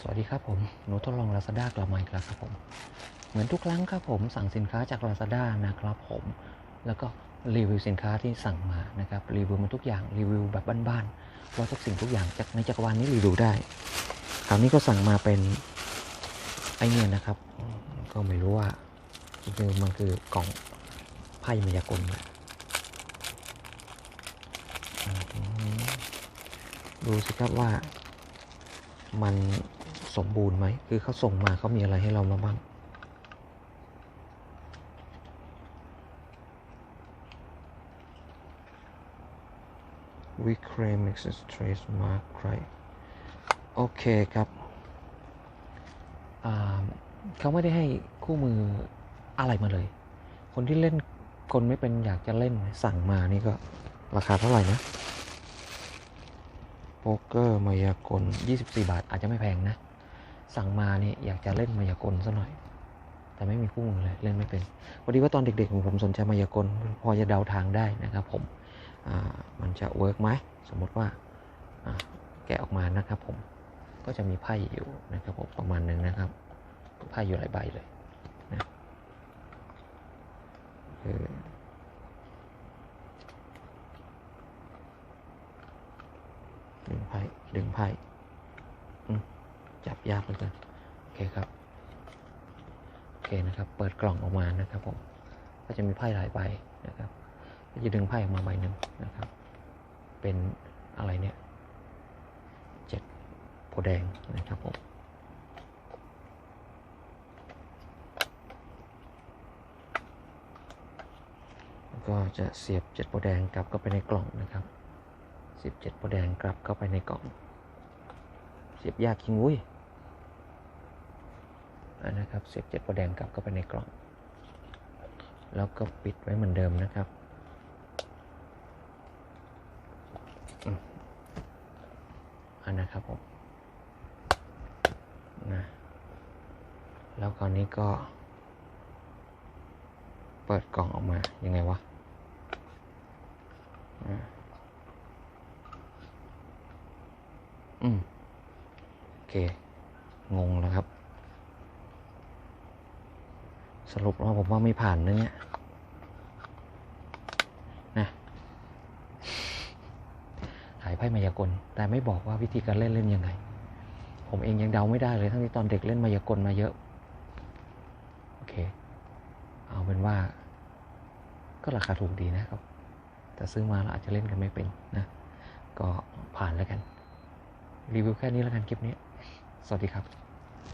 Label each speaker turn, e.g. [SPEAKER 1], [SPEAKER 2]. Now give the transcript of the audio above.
[SPEAKER 1] สวัสดีครับผมหนูทดลอง Lazada กลับมาอีกแล้วครับผม เหมือนทุกครั้งครับผมสั่งสินค้าจาก Lazada นะครับผม แล้วก็รีวิวสินค้าที่สั่งมานะครับรีวิวมันทุกอย่างรีวิวแบบบ้านๆว่าทุกสิ่งทุกอย่างจากในจักรวาลนี้รีวิวได้ คราวนี้ก็สั่งมาเป็นไอเนี่ยนะครับ ก็ไม่รู้ว่าจริงๆมันคือกล่องไพ่มายากลแหละอ่าดูสิครับว่ามัน สมบูรณ์ไหม คือเขาส่งมาเขามีอะไรให้เรามาบ้าง We claim access trace mark ใครโอเคครับ เขาไม่ได้ให้คู่มืออะไรมาเลย คนที่เล่น คนไม่เป็นอยากจะเล่นสั่งมานี่ก็ราคาเท่าไหร่นะโป๊กเกอร์มายากล 24 บาทอาจจะไม่แพงนะ สั่งมาเนี่ยอยากจะเล่นมายากลซะหน่อย แต่ไม่มีคู่มือเลยเล่นไม่เป็นพอดีว่าตอนเด็กๆของผมสนใจมายากลพอจะเดาทางได้นะครับผมมันจะเวิร์กไหมสมมติว่าแกะออกมานะครับผมก็จะมีไพ่อยู่นะครับผมประมาณหนึ่งนะครับไพ่อยู่หลายใบเลยนะคือดึงไพ่ดึงไพ่ จับยากเหลือเกินโอเคครับโอเคนะครับ เปิดกล่องออกมานะครับผมก็จะมีไพ่หลายใบนะครับก็จะดึงไพ่ออกมาใบหนึ่งนะครับ เป็นอะไรเนี่ยเจ็ดโพแดงนะครับผมก็จะเสียบเจ็ดโพแดงกลับเข้าไปในกล่องนะครับสียบเจ็ดโพแดงกลับเข้าไปในกล่อง เสียบยากจริงวุ้ย นะครับเสียบเจ็ดโพธิ์แดงกลับเข้าไปในกล่อง แล้วก็ปิดไว้เหมือนเดิมนะครับอันนะครับผมนะแล้วคราวนี้ก็ เปิดกล่องออกมา ยังไงวะอืม โอเค งงแล้วครับ สรุปว่าผมว่าไม่ผ่านนะเนี่ยนะหายไพ่มายากล แต่ไม่บอกว่าวิธีการเล่นเล่นยังไง ผมเองยังเดาไม่ได้เลย ทั้งที่ตอนเด็กเล่นมายากลมาเยอะ โอเค เอาเป็นว่า ก็ราคาถูกดีนะครับ แต่ซื้อมาแล้วอาจจะเล่นกันไม่เป็นนะ ก็ผ่านแล้วกัน รีวิวแค่นี้แล้วกันคลิปนี้ สวัสดีครับ